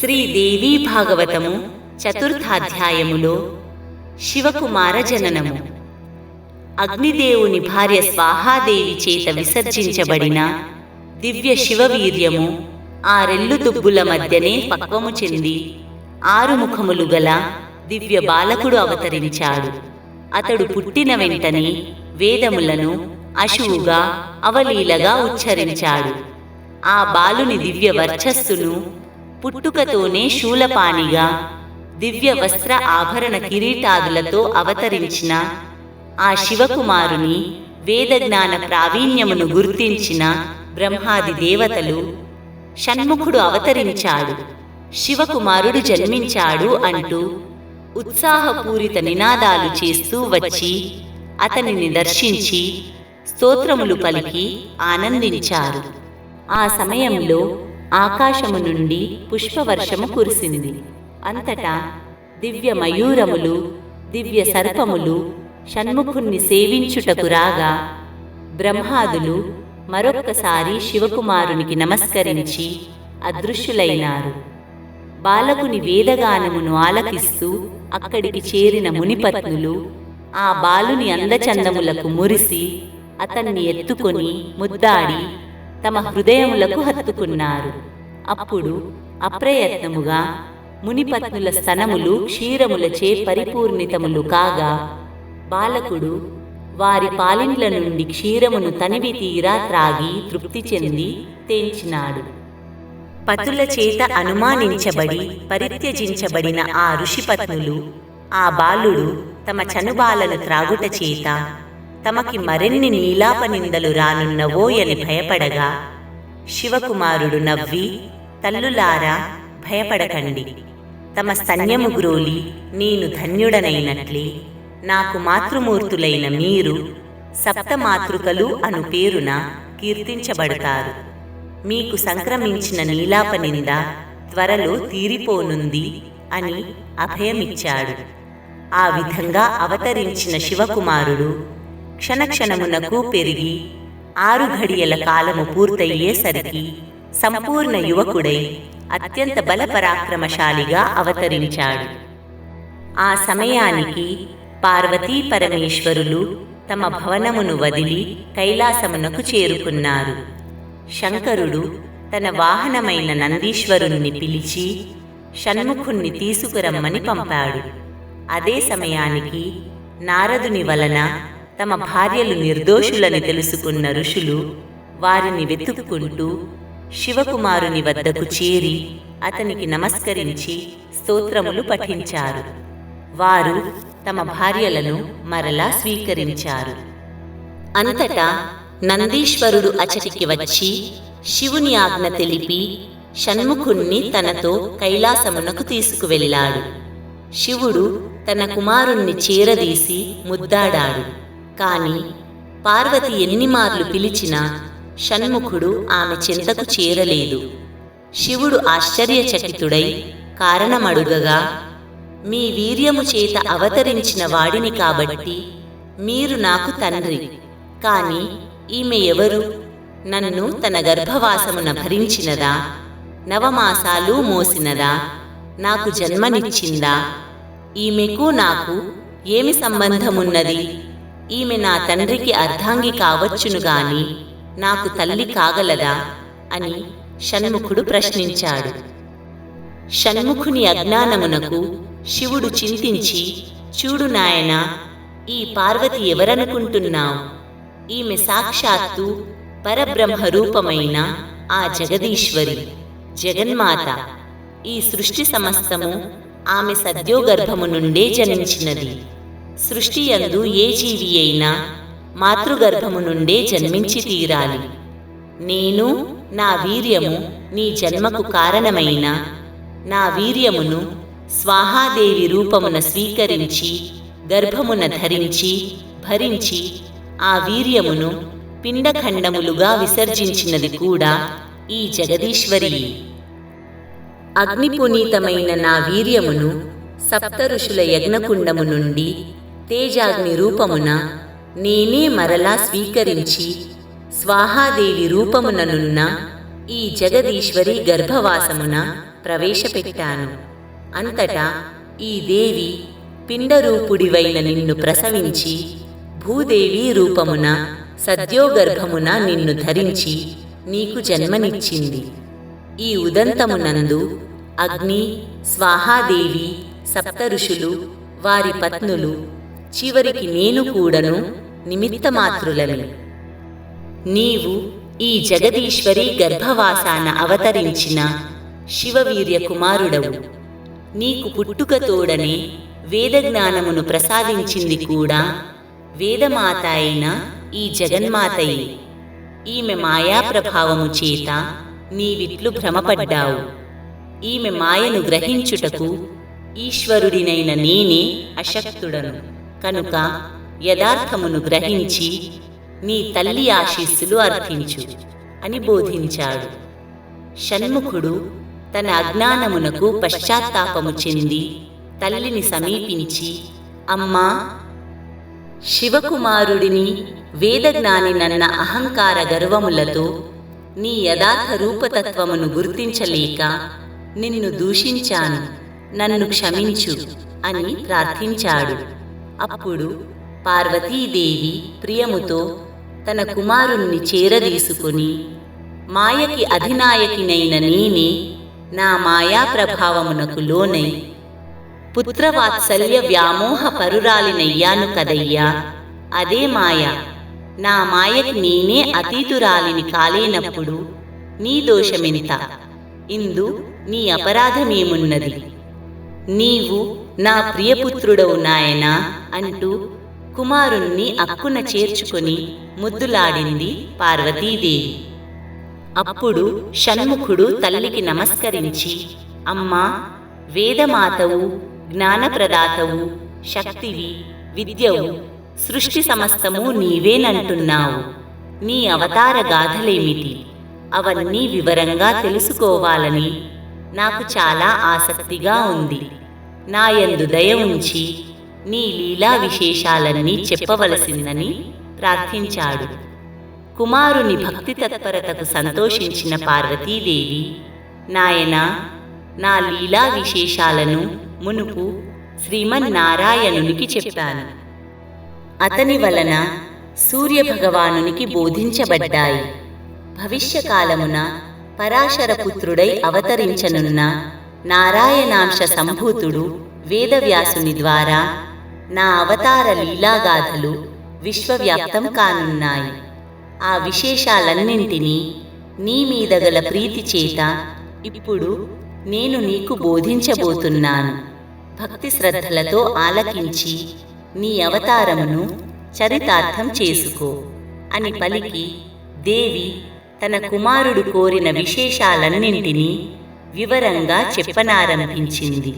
శ్రీదేవి భాగవతము చతుర్థాధ్యాయములో శివకుమార జననము. అగ్నిదేవుని భార్య స్వాహాదేవి చేత విసర్జించబడిన దివ్య శివవీర్యము ఆ రెల్లు దుబ్బుల మధ్యనే పక్వము చెంది ఆరు ముఖములు గల దివ్య బాలకుడు అవతరించాడు. అతడు పుట్టిన వెంటనే వేదములను అశువుగా అవలీలగా ఉచ్చరించాడు. ఆ బాలుని దివ్య వర్చస్సును పుట్టుకతోనే శూలపాణిగా దివ్య వస్త్ర ఆభరణ కిరీటాదులతో అవతరించిన ఆ శివకుమారుని వేదజ్ఞాన ప్రావీణ్యమును గుర్తించిన బ్రహ్మాది దేవతలు షణ్ముఖుడు అవతరించాడు శివకుమారుడు జన్మించాడు అంటూ ఉత్సాహపూరిత నినాదాలు చేస్తూ వచ్చి అతనిని దర్శించి స్తోత్రములు పలికి ఆనందించారు. ఆ సమయంలో ఆకాశము నుండి పుష్పవర్షము కురిసింది. అంతటా దివ్య మయూరములు దివ్య సర్పములు షణ్ముఖుణ్ణి సేవించుటకు రాగా బ్రహ్మాదులు మరొక్కసారి శివకుమారునికి నమస్కరించి అదృశ్యులైనారు. బాలకుని వేదగానమును ఆలకిస్తూ అక్కడికి చేరిన మునిపత్నులు ఆ బాలుని అందచందములకు మురిసి అతన్ని ఎత్తుకొని ముద్దాడి తమ హృదయములకు హత్తుకున్నారు. అప్పుడు అప్రయత్నముగా మునిపత్నుల స్తనములు క్షీరములచే పరిపూర్ణితములు కాగా బాలకుడు వారి పాలిండ్ల నుండి క్షీరమును తనివి తీరా త్రాగి తృప్తి చెంది తేల్చినాడు పతుల చేత అనుమానించబడి పరిత్యజించబడిన ఆ ఋషిపత్నులు ఆ బాలుడు తమ చనుబాలను త్రాగుట చేత తమకి మరిన్ని నీలాపనిందలు రానున్నవోయని భయపడగా శివకుమారుడు నవ్వి తల్లులారా భయపడకండి. తమ స్తన్యము గ్రోలి నేను ధన్యుడనైనట్లే. నాకు మాతృమూర్తులైన మీరు సప్తమాతృకలు అను పేరున కీర్తించబడతారు. మీకు సంక్రమించిన నీలాపనింద త్వరలో తీరిపోనుంది అని అభయమిచ్చాడు. ఆ విధంగా అవతరించిన శివకుమారుడు క్షణక్షణమునకు పెరిగి ఆరు ఘడియల కాలము పూర్తయ్యేసరికి సంపూర్ణ యువకుడై అత్యంత బలపరాక్రమశాలిగా అవతరించాడు ఆ సమయానికి పార్వతీ పరమేశ్వరులు తమ భవనమును వదిలి కైలాసమునకు చేరుకున్నారు శంకరుడు తన వాహనమైన నందీశ్వరుణ్ణి పిలిచి షణ్ముఖుణ్ణి తీసుకురమ్మని పంపాడు అదే సమయానికి నారదుని వలన తమ భార్యలు నిర్దోషులని తెలుసుకున్న ఋషులు వారిని వెతుక్కుంటూ శివకుమారుని వద్దకు చేరి అతనికి నమస్కరించి స్తోత్రములు పఠించారు. వారు తమ భార్యలను మరలా స్వీకరించారు. అంతటా నందీశ్వరుడు అచటికి వచ్చి శివుని ఆజ్ఞ తెలిపి షణ్ముఖుణ్ణి తనతో కైలాసమునకు తీసుకువెళ్ళాడు. శివుడు తన కుమారుణ్ణి చేరదీసి ముద్దాడాడు. కాని పార్వతి ఎన్నిమార్లు పిలిచినా షణ్ముఖుడు ఆమె చింతకు చేరలేదు. శివుడు ఆశ్చర్యచకితుడై కారణమడుగగా మీ వీర్యము చేత అవతరించిన వాడిని కాబట్టి మీరు నాకు తండ్రి. కాని ఈమె ఎవరు? నన్ను తన గర్భవాసమున భరించినదా? నవమాసాలు మోసినదా? నాకు జన్మనిచ్చిందా? ఈమెకు నాకు ఏమి సంబంధమున్నది? ఈమె నా తండ్రికి అర్ధాంగి కావచ్చును గాని నాకు తల్లి కాగలదా? అని షణ్ముఖుడు ప్రశ్నించాడు. షణ్ముఖుని అజ్ఞానమునకు శివుడు చింతించి చూడు నాయన ఈ పార్వతి ఎవరనుకుంటున్నావు? ఈమె సాక్షాత్తు పరబ్రహ్మ రూపమైన ఆ జగదీశ్వరి జగన్మాత. ఈ సృష్టి సమస్తము ఆమె సద్యోగర్భము నుండే జనించినది. సృష్టి యందు ఏ జీవి అయినా మాతృగర్భము నుండే జన్మించి తీరాలి. నేను నా వీర్యము నీ జన్మకు కారణమైన నా వీర్యమును స్వాహాదేవి రూపమున స్వీకరించి గర్భమున ధరించి భరించి ఆ వీర్యమును పిండఖండములుగా విసర్జించినది కూడా ఈ జగదీశ్వరి. అగ్నిపునీతమైన నా వీర్యమును సప్త ఋషుల యజ్ఞకుండము నుండి తేజాగ్ని రూపమున నేనే మరలా స్వీకరించి స్వాహాదేవి రూపముననున్న ఈ జగదీశ్వరి గర్భవాసమున ప్రవేశపెట్టాను. అంతటా ఈ దేవి పిండరూపుడివైన నిన్ను ప్రసవించి భూదేవి రూపమున సద్యోగర్భమున నిన్ను ధరించి నీకు జన్మనిచ్చింది. ఈ ఉదంతమునందు అగ్ని స్వాహాదేవి సప్త ఋషులు వారి పత్నులు చివరికి నేను కూడను నిమిత్తమాత్రులమి నీవు ఈ జగదీశ్వరి గర్భవాసాన అవతరించిన శివవీర్య కుమారుడవు. నీకు పుట్టుక తోడనే వేదజ్ఞానమును ప్రసాదించింది కూడా వేదమాత అయిన ఈ జగన్మాతయే. ఈమె మాయా ప్రభావము చేత నీవిట్లు భ్రమపడ్డావు. ఈమె మాయను గ్రహించుటకు ఈశ్వరుడినైన నేనే అశక్తుడను. కనుక యథార్థమును గ్రహించి నీ తల్లి ఆశీస్సులు అర్థించు అని బోధించాడు. షణ్ముఖుడు తన అజ్ఞానమునకు పశ్చాత్తాపము చెంది తల్లిని సమీపించి అమ్మా శివకుమారుడిని వేదజ్ఞాని నన్న అహంకార గర్వములతో నీ యథార్థ రూపతత్వమును గుర్తించలేక నిన్ను దూషించాను. నన్ను క్షమించు అని ప్రార్థించాడు. అప్పుడు పార్వతీదేవి ప్రియముతో తన కుమారుణ్ణి చేరదీసుకుని మాయకి అధినాయకినైన నేనే నా మాయా ప్రభావమునకు లోనై పుత్రవాత్సల్య వ్యామోహ పరురాలినయ్యాను కదయ్యా. అదే మాయ. నా మాయకి నేనే అతీతురాలిని కాలేనప్పుడు నీ దోషమెంత. ఇందు నీ అపరాధమేమున్నది? నీవు నా ప్రియపుత్రుడవు నాయనా అంటూ కుమారుణ్ణి అక్కున చేర్చుకొని ముద్దులాడింది పార్వతీదేవి. అప్పుడు షణ్ముఖుడు తల్లికి నమస్కరించి అమ్మా వేదమాతవు జ్ఞానప్రదాతవు శక్తివి విద్యవు సృష్టి సమస్తము నీవేనంటున్నావు. నీ అవతార గాథలేమిటి? అవన్నీ వివరంగా తెలుసుకోవాలని నాకు చాలా ఆసక్తిగా ఉంది. నాయందు దయ ఉంచి నీ లీలా విశేషాలన్నీ చెప్పవలసిందని ప్రార్థించాడు. కుమారుని భక్తి తత్పరతకు సంతోషించిన పార్వతీదేవి నాయన నా లీలా విశేషాలను మునుపు శ్రీమన్నారాయణునికి చెప్పాను. అతని వలన సూర్యభగవానునికి బోధించబడ్డాయి. భవిష్యకాలమున పరాశరపుత్రుడై అవతరించనున్న నారాయణాంశ సంభూతుడు వేదవ్యాసుని ద్వారా నా అవతార లీలాగాథలు విశ్వవ్యాప్తం కానున్నాయి. ఆ విశేషాలన్నింటినీ నీ మీద గల ప్రీతి చేత ఇప్పుడు నేను నీకు బోధించబోతున్నాను. భక్తి శ్రద్ధలతో ఆలకించి నీ అవతారమును చరితార్థం చేసుకో. అని పలికి దేవి తన కుమారుడు కోరిన విశేషాలన్నింటినీ వివరంగా చెప్పనారంభించింది.